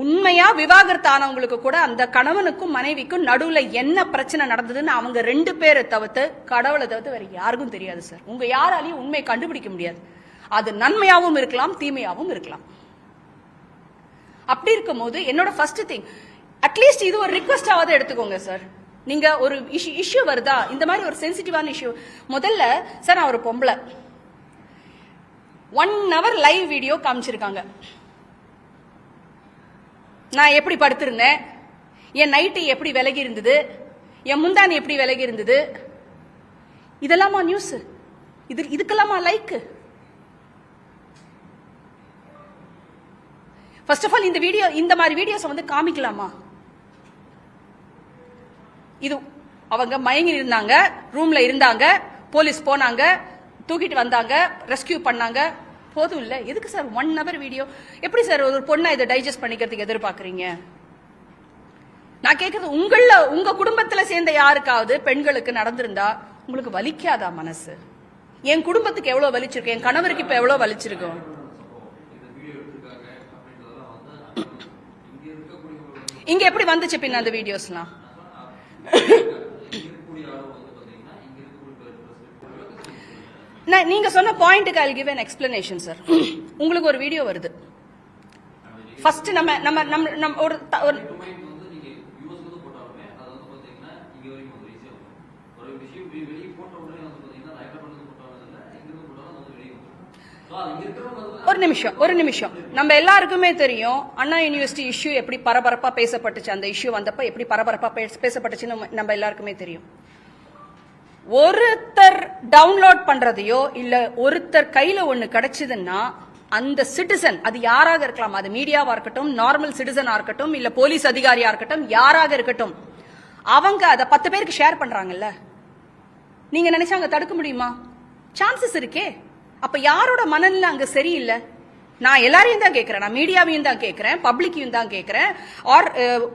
உண்மையா விவாகரத்து ஆனவங்களுக்கு கூட அந்த கணவனுக்கும் மனைவிக்கும் நடுவுல என்ன பிரச்சனை நடந்ததுன்னு அவங்க ரெண்டு பேரை தவிர்த்து கடவுளை தவிர்த்து வேற யாருக்கும் தெரியாது சார் உங்க யாராலையும் உண்மையை கண்டுபிடிக்க முடியாது. அது நன்மையாவும் இருக்கலாம் தீமையாவும் இருக்கலாம். அப்படி இருக்கும் போது என்னோட ஃபர்ஸ்ட் திங் அட்லீஸ்ட் இது ஒரு ரிக்வஸ்டாவது எடுத்துக்கோங்க சார் நீங்க ஒரு இஷ்யூ இஷ்யூ வருதா? இந்த மாதிரி ஒரு சென்சிட்டிவான இஷ்யூ முதல்ல சார் நான் ஒரு பொம்பளை. ஒன் ஹவர் லைவ் வீடியோ காமிச்சிருக்காங்க. நான் எப்படி படுத்திருந்தேன்? என் நைட்டு எப்படி விலகி இருந்தது? என் முந்தானி எப்படி விலகி இருந்தது? இதெல்லாமா நியூஸ் இது இதுக்கெல்லாமா லைக் ஃபர்ஸ்ட் ஆஃப் ஆல் இந்த வீடியோ இந்த மாதிரி வீடியோஸ் வந்து காமிக்கலாமா? இது அவங்க மயங்கி இருந்தாங்க ரூம்ல இருந்தாங்க போலீஸ் போனாங்க தூக்கிட்டு வந்தாங்க ரெஸ்கியூ பண்ணாங்க போதும் இல்ல. எதுக்கு சார் ஒன் ஹவர் வீடியோ எப்படி சார் ஒரு பொண்ணை இதை டைஜஸ்ட் பண்ணிக்கிறதுக்கு எதிர்பார்க்கறீங்க? நான் கேக்குறது உங்கள உங்க குடும்பத்துல சேர்ந்த யாருக்காவது பெண்களுக்கு நடந்திருந்தா உங்களுக்கு வலிக்காதா மனசு? என் குடும்பத்துக்கு எவ்வளவு வலிச்சிருக்கும் என் கணவருக்கு இப்ப எவ்வளவு வலிச்சிருக்கும் இங்க எப்படி வந்துச்சு பின்ன அந்த வீடியோஸ்லாம் நான் நீங்க சொன்ன பாயிண்ட்டுக்கு I give an explanation sir உங்களுக்கு ஒரு வீடியோ வருது. ஃபர்ஸ்ட் நம்ம நம்ம நம்ம நம்ம ஒரு ஒரு நிமிஷம் ஒரு நிமிஷம். நம்ம எல்லாருக்குமே தெரியும் அண்ணா யூனிவர்சிட்டி இஷ்யூ எப்படி பரபரப்பா பேசப்பட்டுச்சு. அந்த இஷ்யூ வந்தப்ப எப்படி பரபரப்பா பேச- பேசப்பட்டுச்சுன்னு நம்ம எல்லாருக்குமே தெரியும். ஒருத்தர் டவுன்லோட் பண்றதையோ இல்ல ஒருத்தர் கையில ஒண்ணு கிடைச்சதுன்னா அந்த சிட்டிசன் அது யாராக இருக்கலாம்? அது மீடியாவா இருக்கட்டும் நார்மல் சிட்டிசனா இருக்கட்டும் இல்ல போலீஸ் அதிகாரியா இருக்கட்டும் யாராக இருக்கட்டும். அவங்க அதை பத்து பேருக்கு ஷேர் பண்றாங்கல்ல? நீங்க நினைச்சா அங்க தடுக்க முடியுமா? சான்சஸ் இருக்கே. அப்ப யாரோட மனநிலை அங்க சரியில்லை? நான் எல்லாரையும் தான் கேட்கிறேன் நான் மீடியாவையும் தான் கேட்கிறேன் பப்ளிக்கையும் தான் கேட்கிறேன் ஆர்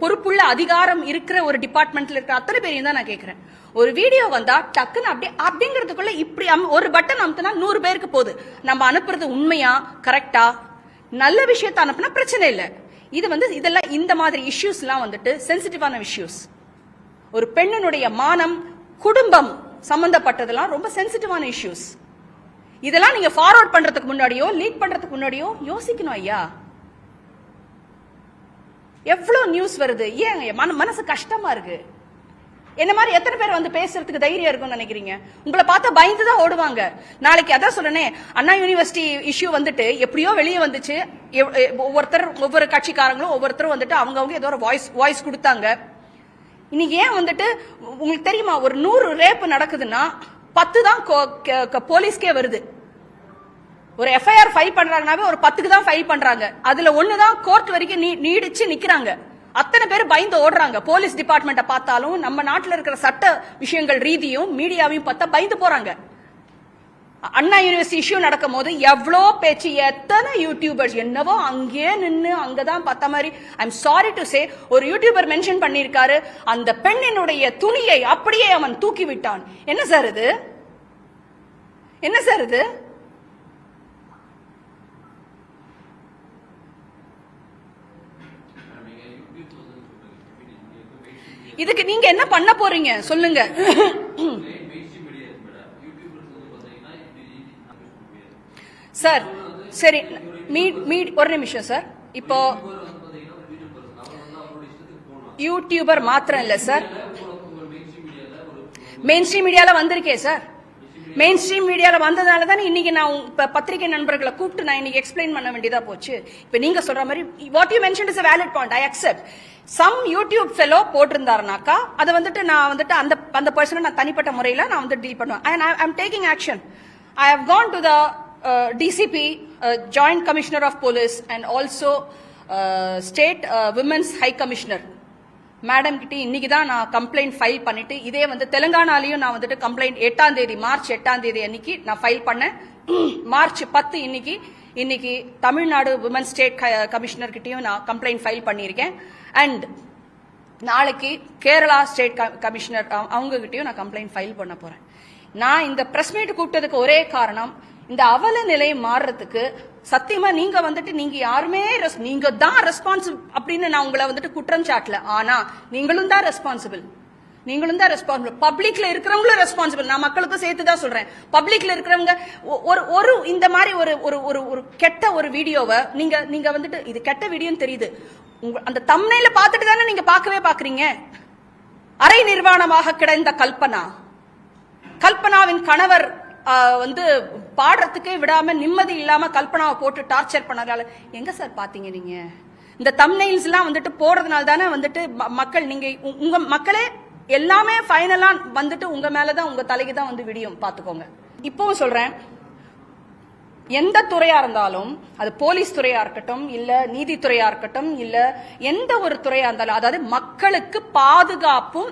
பொறுப்புள்ள அதிகாரம் இருக்கிற ஒரு டிபார்ட்மெண்ட்ல இருக்கிற அத்தனை பேரையும் தான் நான் கேட்கிறேன் ஒரு வீடியோ வந்தா டக்குன்னு அப்படியே அப்படிங்கிறதுக்குள்ள இப்படி அம்- ஒரு பட்டன் அமுத்தினா நூறு பேருக்கு போகுது நம்ம அனுப்புறது உண்மையா? கரெக்டா? நல்ல விஷயத்தை அனுப்புனா பிரச்சனை இல்லை. இது வந்து இதெல்லாம் இந்த மாதிரி இஷ்யூஸ்லாம் வந்துட்டு சென்சிட்டிவான இஷ்யூஸ் ஒரு பெண்ணினுடைய மானம் குடும்பம் சம்பந்தப்பட்டதெல்லாம் ரொம்ப சென்சிட்டிவான இஷ்யூஸ். இதெல்லாம் நீங்க ஃபார்வர்ட் பண்றதுக்கு முன்னாடியோ லீக் பண்றதுக்கு முன்னாடியோ யோசிக்கணும் ஐயா. எவ்வளவு நியூஸ் வருது? ஏன் மன மனசு கஷ்டமா இருக்கு. என்ன மாதிரி எத்தனை பேர் வந்து பேசுறதுக்கு தைரியம் இருக்கும்னு நினைக்கிறீங்க? உங்களை பார்த்தா பயந்து தான் ஓடுவாங்க. நாளைக்கு அதான் சொல்லனே அண்ணா யூனிவர்சிட்டி இஷ்யூ வந்துட்டு எப்படியோ வெளியே வந்துச்சு. எவ்- ஒவ்வொருத்தர் ஒவ்வொரு கட்சிக்காரங்களும் ஒவ்வொருத்தரும் வந்துட்டு அவங்கவுங்க ஏதோ ஒரு வாய்ஸ் வாய்ஸ் கொடுத்தாங்க. இன்னைக்கு ஏன் வந்துட்டு உங்களுக்கு தெரியுமா ஒரு நூறு ரேப் நடக்குதுன்னா பத்து தான் கோ- போலீஸ்க்கே வருது. ஒரு எஃப்ஐஆர் ஃபைல் பண்றாங்கனாவே ஒரு பத்துக்கு தான் ஃபைல் பண்றாங்க. அதுல ஒண்ணு தான் கோர்ட் வரைக்கும் நீ- நீடிச்சு நிக்கிறாங்க. அத்தனை பேர் பயந்து ஓடுறாங்க. போலீஸ் டிபார்ட்மெண்ட்டை பார்த்தாலும் நம்ம நாட்டில் இருக்கிற சட்ட விஷயங்கள் ரீதியும் மீடியாவையும் பார்த்தா பயந்து போறாங்க. அண்ணா யூனிவர்சிட்டி இஷ்யூ நடக்கும் போது எவ்வளோ பேச்சு எத்தனை யூடியூபர்ஸ் என்னவோ அங்கேயே நின்று அங்கே தான் பார்த்த மாதிரி ஐம் சாரி டு சே ஒரு யூடியூபர் மென்ஷன் பண்ணியிருக்காரு. அந்த பெண்ணினுடைய துணியை அப்படியே அவன் தூக்கி விட்டான். என்ன சார் இது? என்ன சார் இது? இதுக்கு நீங்க என்ன பண்ண போறீங்க? சொல்லுங்க. சார் சரி மீட் மீட் ஒரு நிமிஷம் சார். இப்போ யூடியூபர் மாத்திரம் இல்ல சார். மெயின் ஸ்ட்ரீம் மீடியால வந்திருக்கே சார். மெயின் ஸ்ட்ரீம் மீடியால வந்ததால தானே இன்னைக்கு நான் இப்போ பத்திரிகை நண்பர்களை கூப்பிட்டு நான் இன்னைக்கு எக்ஸ்பிளைன் பண்ண வேண்டியதா போச்சு. இப்போ நீங்க சொல்ற மாதிரி what you mention is valid point I accept some YouTube fellow போட்டிருந்தாருனாக்கா அதை வந்துட்டு நான் வந்துட்டு அந்த அந்த பர்சனை நான் தனிப்பட்ட முறையில் நான் வந்து டீல் பண்ணுவேன். And I I'm taking action I have gone to the DCP joint commissioner of police and also state women's high commissioner madam கிட்ட இன்னைக்கு தான் நான் கம்ப்ளைண்ட் ஃபைல் பண்ணிட்டு இதே வந்து தெலுங்கானாலையும் நான் வந்துட்டு கம்ப்ளைண்ட் எட்டாம் தேதி மார்ச் எட்டாம் தேதி அன்னைக்கு நான் ஃபைல் பண்ணேன். மார்ச் பத்து இன்னைக்கு இன்னைக்கு தமிழ்நாடு உமன் ஸ்டேட் கமிஷனர் கிட்டயும் நான் கம்ப்ளைண்ட் ஃபைல் பண்ணியிருக்கேன். அண்ட் நாளைக்கு கேரளா ஸ்டேட் கமிஷனர் அவங்க கிட்டயும் நான் கம்ப்ளைண்ட் ஃபைல் பண்ண போறேன். நான் இந்த பிரஸ் மீட் கூப்பிட்டதுக்கு ஒரே காரணம் இந்த அவல நிலை மாறுறதுக்கு சத்தியமா நீங்க வந்துட்டு நீங்க யாருமே நீங்க தான் ரெஸ்பான்சிபிள் அப்படின்னு நான் உங்களை வந்துட்டு குற்றம் சாட்டல. ஆனா நீங்களும் தான் ரெஸ்பான்சிபிள் நீங்களும் தான் ரெஸ்பான்சிபிள் பப்ளிக்ல இருக்கிறவங்களும் ரெஸ்பான்சிபிள் நான் மக்களுக்கும் சேர்த்து தான் சொல்றேன். பப்ளிக்ல இருக்கிறவங்க ஒ- ஒரு ஒரு இந்த மாதிரி ஒரு ஒரு ஒரு ஒரு கெட்ட ஒரு வீடியோவை நீங்க நீங்க வந்துட்டு இது கெட்ட வீடியோன்னு தெரியுது. உங்க அந்த தம்னையில பார்த்துட்டு தானே நீங்க பார்க்கவே பாக்குறீங்க அரை நிர்வாணமாக கிடந்த கல்பனா. கல்பனாவின் கணவர் வந்து பாடுறதுக்கே விடாம நிம்மதி இல்லாம கல்பனாவை போட்டு டார்ச்சர் பண்ணதால எங்க சார் பாத்தீங்க நீங்க? இந்த தம்னைல்ஸ் எல்லாம் வந்துட்டு போடுறதுனால தானே வந்துட்டு ம- மக்கள் நீங்க உ- உங்க மக்களே எல்லாமே ஃபைனலா வந்துட்டு உங்க மேலதான் உங்க தலைக்கு தான் வந்து விடியும். பாத்துக்கோங்க. இப்பவும் சொல்றேன். எந்த துறையா இருந்தாலும் அது போலீஸ் துறையா இருக்கட்டும் இல்ல நீதித்துறையா இருக்கட்டும் இல்ல எந்த ஒரு துறையா இருந்தாலும் அதாவது மக்களுக்கு பாதுகாப்பும்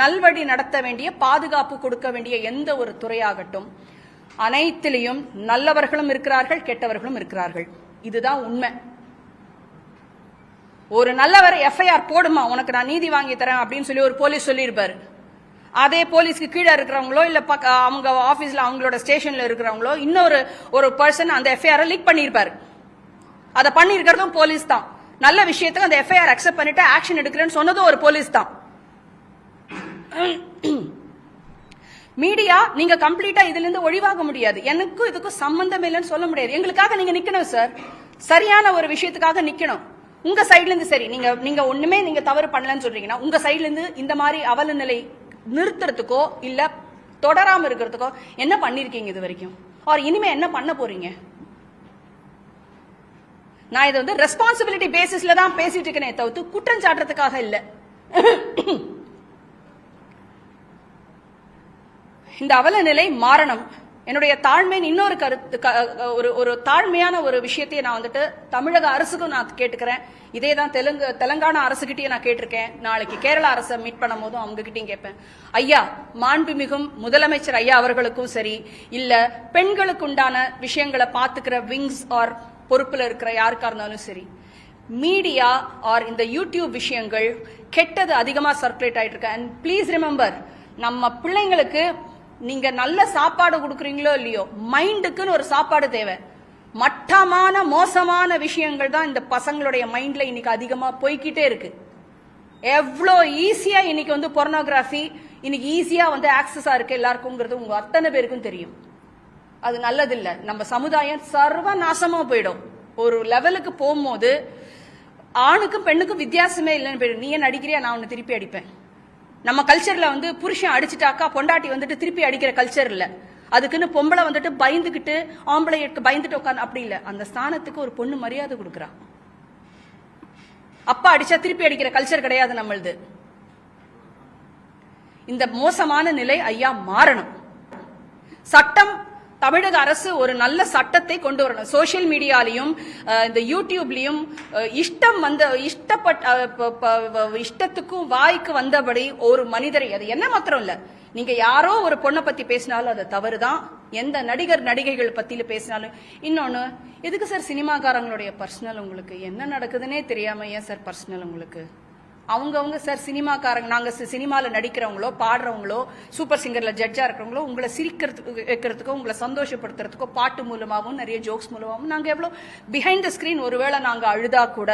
நல்வழி நடத்த வேண்டிய பாதுகாப்பு கொடுக்க வேண்டிய எந்த ஒரு துறையாகட்டும் அனைத்திலையும் நல்லவர்களும் இருக்கிறார்கள் கெட்டவர்களும் இருக்கிறார்கள். இதுதான் உண்மை. ஒரு நல்லவர் எஃப்ஐஆர் போடுமா? உனக்கு நான் நீதி வாங்கி தரேன் அப்படின்னு சொல்லி ஒரு போலீஸ் சொல்லியிருப்பாரு. அதே போலீஸ்க்கு கீழே இருக்கிறவங்களோ இல்ல பக்க அவங்க ஆபீஸ்ல அவங்களோட ஸ்டேஷன்ல இருக்கிறவங்களோ இன்னொரு ஒரு பர்சன் அந்த எஃப்ஐஆர் லீக் பண்ணியிருப்பாரு. அதை பண்ணியிருக்கிறதும் போலீஸ் தான். நல்ல விஷயத்துக்கு அந்த எஃப்ஐஆர் அக்செப்ட் பண்ணிட்டு ஆக்ஷன் எடுக்கிறேன்னு சொன்னதும் ஒரு போலீஸ் தான். மீடியா நீங்க கம்ப்ளீட்டா இதுல இருந்து ஒழிவாக முடியாது. எனக்கும் இதுக்கும் சம்பந்தம் இல்லைன்னு சொல்ல முடியாது. எங்களுக்காக நீங்க நிக்கணும் சார் சரியான ஒரு விஷயத்துக்காக நிக்கணும். உங்க சைட்ல இருந்து சரி. நீங்க நீங்க ஒண்ணுமே நீங்க தவறு பண்ணலன்னு சொல்றீங்கன்னா உங்க சைட்ல இருந்து இந்த மாதிரி அவல நிலை நிறுத்துறதுக்கோ இல்ல தொடராம இருக்கிறதுக்கோ என்ன பண்ணிருக்கீங்க இது வரைக்கும்? ஆர் இனிமே என்ன பண்ண போறீங்க? நான் இதை வந்து ரெஸ்பான்சிபிலிட்டி பேசிஸ்ல தான் பேசிட்டு இருக்கேனே தவிர்த்து குற்றம் சாட்டுறதுக்காக இல்லை. இந்த அவல நிலை மாறணும். என்னுடைய தாழ்மையின் இன்னொரு கருத்து க- ஒரு ஒரு தாழ்மையான ஒரு விஷயத்தை நான் வந்துட்டு தமிழக அரசுக்கும் நான் கேட்டுக்கிறேன். இதே தான் தெலுங்கு தெலங்கானா அரசுகிட்டயும் நான் கேட்டிருக்கேன். நாளைக்கு கேரள அரசை மீட் பண்ணும் போதும் அவங்க கிட்டயும் கேட்பேன். ஐயா மாண்புமிகும் முதலமைச்சர் ஐயா அவர்களுக்கும் சரி இல்ல பெண்களுக்கு உண்டான விஷயங்களை பாத்துக்கிற விங்ஸ் ஆர் பொறுப்புல இருக்கிற யாருக்கா இருந்தாலும் சரி மீடியா ஆர் இந்த யூடியூப் விஷயங்கள் கெட்டது அதிகமா சர்க்குலேட் ஆயிட்டு இருக்கு அண்ட் ப்ளீஸ் ரிமெம்பர் நம்ம பிள்ளைங்களுக்கு நீங்க நல்ல சாப்பாடு கொடுக்குறீங்களோ இல்லையோ மைண்டுக்குன்னு ஒரு சாப்பாடு தேவை. மட்டமான மோசமான விஷயங்கள் தான் இந்த பசங்களுடைய மைண்ட்ல இன்னைக்கு அதிகமா போய்க்கிட்டே இருக்கு. எவ்வளோ ஈஸியா இன்னைக்கு வந்து பொர்னோகிராஃபி இன்னைக்கு ஈஸியா வந்து ஆக்சஸா இருக்கு எல்லாருக்குங்கிறது உங்க அத்தனை பேருக்கும் தெரியும். அது நல்லதில்ல. நம்ம சமுதாயம் சர்வ நாசமா போயிடும். ஒரு லெவலுக்கு போகும்போது ஆணுக்கும் பெண்ணுக்கும் வித்தியாசமே இல்லைன்னு போயிடும். நீ ஏன் அடிக்கிறியா நான் உன்னை திருப்பி அடிப்பேன். நம்ம கல்ச்சர்ல வந்து புருஷன் அடிச்சிட்டாக்கா பொண்டாட்டி வந்துட்டு திருப்பி அடிக்கிற கல்ச்சர் இல்ல. அதுக்குன்னு பொம்பளை வந்துட்டு பயந்துகிட்டு ஆம்பளைக்கு பயந்துட்டு உட்காந்து அப்படி இல்ல. அந்த ஸ்தானத்துக்கு ஒரு பொண்ணு மரியாதை கொடுக்குறா. அப்பா அடிச்சா திருப்பி அடிக்கிற கல்ச்சர் கிடையாது நம்மளுது. இந்த மோசமான நிலை ஐயா மாறணும். சட்டம் தமிழக அரசு ஒரு நல்ல சட்டத்தை கொண்டு வரணும். சோஷியல் மீடியாலையும் இந்த யூடியூப்லையும் இஷ்டம் வந்த இஷ்டப்பட்ட இஷ்டத்துக்கும் வாய்க்கு வந்தபடி ஒரு மனிதரை அது என்ன மாத்திரம் இல்ல. நீங்க யாரோ ஒரு பொண்ணை பத்தி பேசினாலும் அது தவறுதான். எந்த நடிகர் நடிகைகள் பத்தியில பேசினாலும். இன்னொன்னு எதுக்கு சார் சினிமாக்காரங்களுடைய பர்சனல் உங்களுக்கு? என்ன நடக்குதுன்னே தெரியாம ஏன் சார் பர்சனல் உங்களுக்கு? அவங்கவங்க சார் சினிமாக்காரங்க நாங்கள் சினிமாவில் நடிக்கிறவங்களோ பாடுறவங்களோ சூப்பர் சிங்கரில் ஜட்ஜாக இருக்கிறவங்களோ உங்களை சிரிக்கிறதுக்கு வைக்கிறதுக்கோ உங்களை சந்தோஷப்படுத்துறதுக்கோ பாட்டு மூலமாகவும் நிறைய ஜோக்ஸ் மூலமாகவும் நாங்கள் எவ்வளோ பிஹைண்ட் த ஸ்கிரீன் ஒருவேளை நாங்கள் அழுதா கூட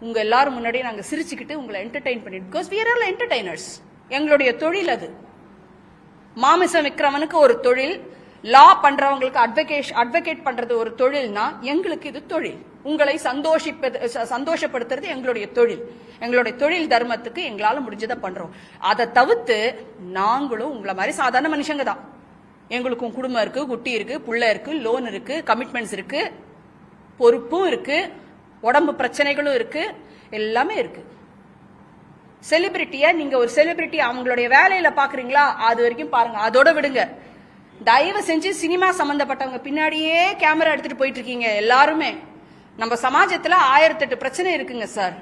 உங்கள் எல்லாரும் முன்னாடியே நாங்கள் சிரிச்சுக்கிட்டு உங்களை என்டர்டைன் பண்ணிட்டு பிகாஸ் வியர் are என்டர்டைனர்ஸ் எங்களுடைய தொழில் அது. மாமிசம் விக்ரமனுக்கு ஒரு தொழில் லா பண்றவங்களுக்கு அட்வொகேஷ் அட்வொகேட் பண்றது ஒரு தொழில்னா எங்களுக்கு இது தொழில். உங்களை சந்தோஷிப்பது ச- சந்தோஷப்படுத்துறது எங்களுடைய தொழில். எங்களுடைய தொழில் தர்மத்துக்கு எங்களால முடிஞ்சதை பண்றோம். அதை தவிர்த்து நாங்களும் உங்களை மாதிரி சாதாரண மனுஷங்க தான். எங்களுக்கும் குடும்பம் இருக்கு குட்டி இருக்கு புள்ள இருக்கு லோன் இருக்கு கமிட்மெண்ட்ஸ் இருக்கு பொறுப்பும் இருக்கு உடம்பு பிரச்சனைகளும் இருக்கு எல்லாமே இருக்கு. செலிபிரிட்டிய நீங்க ஒரு செலிபிரிட்டி அவங்களுடைய வேலையில பாக்குறீங்களா? அது வரைக்கும் பாருங்க. அதோட விடுங்க. தயவு செஞ்சு சினிமா சம்பந்தப்பட்டவங்க பின்னாடியே கேமரா எடுத்துட்டு போயிட்டு இருக்கீங்க எல்லாருமே. நம்ம சமாஜத்துல ஆயிரத்தெட்டு பிரச்சனை இருக்குங்க சார்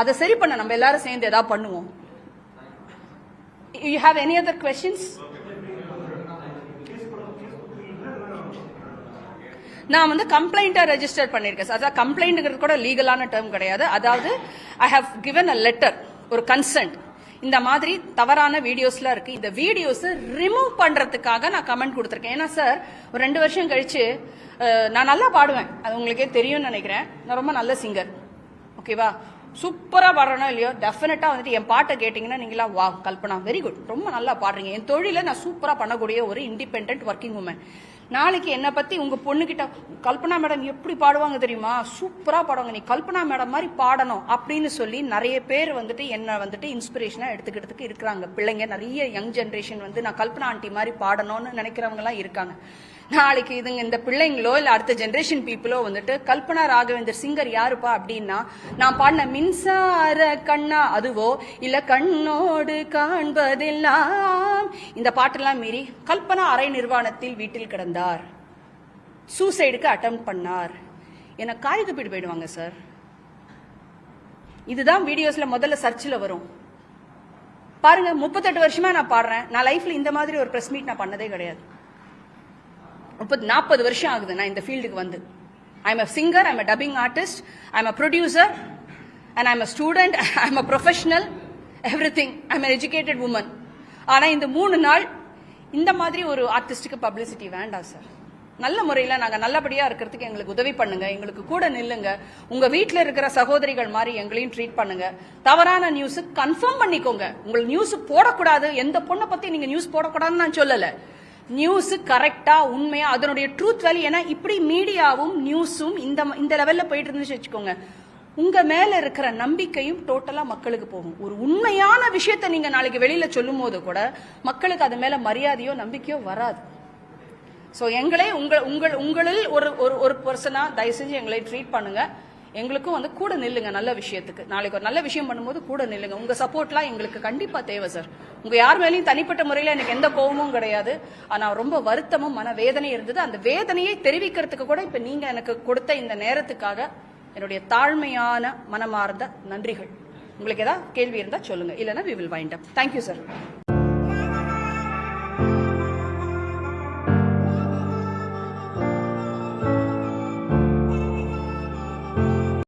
அதை சரி பண்ண நம்ம எல்லாரும் சேர்ந்து ஏதாவது பண்ணுவோம். You have any other questions நான் வந்து கம்ப்ளைண்ட்டை ரெஜிஸ்டர் பண்ணியிருக்கேன் சார் அதாவது கம்ப்ளைண்ட்ங்கிறது கூட லீகலான டேர்ம் கிடையாது. அதாவது I have given a letter ஒரு கன்சென்ட் இந்த மாதிரி தவறான வீடியோஸ்லாம் இருக்கு. இந்த வீடியோஸ் ரிமூவ் பண்றதுக்காக நான் கமெண்ட் கொடுத்துருக்கேன். ஏன்னா சார் ஒரு ரெண்டு வருஷம் கழிச்சு நான் நல்லா பாடுவேன். அது உங்களுக்கே தெரியும்னு நினைக்கிறேன். நான் ரொம்ப நல்ல சிங்கர் ஓகேவா சூப்பரா பாடுறனோ இல்லையோ? டெஃபினட்டா வந்துட்டு என் பாட்டை கேட்டீங்கன்னா நீங்களா வா கல்பனா வெரி குட் ரொம்ப நல்லா பாடுறீங்க. என் தொழில நான் சூப்பரா பண்ணக்கூடிய ஒரு இண்டிபெண்ட் ஒர்க்கிங் உமன் நாளைக்கு என்னை பத்தி உங்க பொண்ணுகிட்ட கல்பனா மேடம் எப்படி பாடுவாங்க தெரியுமா? சூப்பரா பாடுவாங்க. நீ கல்பனா மேடம் மாதிரி பாடணும் அப்படின்னு சொல்லி நிறைய பேர் வந்துட்டு என்ன வந்துட்டு இன்ஸ்பிரேஷனா எடுத்துக்கிறதுக்கு இருக்கிறாங்க. பிள்ளைங்க நிறைய யங் ஜென்ரேஷன் வந்து நான் கல்பனா ஆண்டி மாதிரி பாடணும்னு நினைக்கிறவங்க எல்லாம் இருக்காங்க. நாளைக்கு இதுங்க இந்த பிள்ளைங்களோ இல்ல அடுத்த ஜென்ரேஷன் பீப்புளோ வந்துட்டு கல்பனா ராகவேந்தர் சிங்கர் யாருப்பா அப்படின்னா நான் பாடின மின்சார கண்ணா அதுவோ இல்ல கண்ணோடு காண்பதெல்லாம். இந்த பாட்டெல்லாம் மீறி கல்பனா அரை நிர்வாணத்தில் வீட்டில் கிடந்தார். சூசைடுக்கு அட்டம் பண்ணார். என காய் துப்பிட்டு போயிடுவாங்க சார் இதுதான் வீடியோஸ்ல முதல்ல சர்ச்சில் வரும். பாருங்க முப்பத்தெட்டு வருஷமா நான் பாடுறேன். நான் லைஃப்ல இந்த மாதிரி ஒரு ப்ரெஸ் மீட் நான் பண்ணதே கிடையாது. முப்பது நாற்பது வருஷம் ஆகுது நான் இந்த ஃபீல்டுக்கு வந்து. I'm a singer I'm a dubbing artist I'm a producer and I'm a student I'm a professional everything I'm educated woman ஆனால் இந்த மூணு நாள் இந்த மாதிரி ஒரு ஆர்டிஸ்டுக்கு பப்ளிசிட்டி வேண்டாம் சார் நல்ல முறையில் நாங்கள் நல்லபடியாக இருக்கிறதுக்கு எங்களுக்கு உதவி பண்ணுங்க. எங்களுக்கு கூட நில்லுங்க. உங்கள் வீட்டில் இருக்கிற சகோதரிகள் மாதிரி எங்களையும் ட்ரீட் பண்ணுங்க. தவறான நியூஸு கன்ஃபார்ம் பண்ணிக்கோங்க. உங்கள் நியூஸ் போடக்கூடாது. எந்த பொண்ணை பற்றி நீங்கள் நியூஸ் போடக்கூடாதுன்னு நான் சொல்லலை. நியூஸ் கரெக்டா உண்மையா அதனுடைய ட்ரூத் வேல்யூ ஏன்னா இப்படி மீடியாவும் நியூஸும் இந்த இந்த லெவல்ல போயிட்டு இருந்துச்சு வச்சுக்கோங்க. உங்க மேல இருக்கிற நம்பிக்கையும் டோட்டலா மக்களுக்கு போகும். ஒரு உண்மையான விஷயத்த நீங்க நாளைக்கு வெளியில சொல்லும் போது கூட மக்களுக்கு அது மேல மரியாதையோ நம்பிக்கையோ வராது. சோ எங்களே உங்கள் உங்கள் உங்களில் ஒரு ஒரு ஒரு பர்சனா தயவு செஞ்சு எங்களை ட்ரீட் பண்ணுங்க. எங்களுக்கும் வந்து கூட நில்லுங்க நல்ல விஷயத்துக்கு. நாளைக்கு ஒரு நல்ல விஷயம் பண்ணும்போது கூட நில்லுங்க. உங்க சப்போர்ட்லாம் எங்களுக்கு கண்டிப்பா தேவை சார் உங்க யார் மேலேயும் தனிப்பட்ட முறையில எனக்கு எந்த கோபமும் கிடையாது. ஆனா ரொம்ப வருத்தமும் மன வேதனை இருந்தது. அந்த வேதனையை தெரிவிக்கிறதுக்கு கூட இப்ப நீங்க எனக்கு கொடுத்த இந்த நேரத்துக்காக என்னுடைய தாழ்மையான மனமார்ந்த நன்றிகள். உங்களுக்கு ஏதாவது கேள்வி இருந்தா சொல்லுங்க. இல்லைன்னா we will wind up thank you sir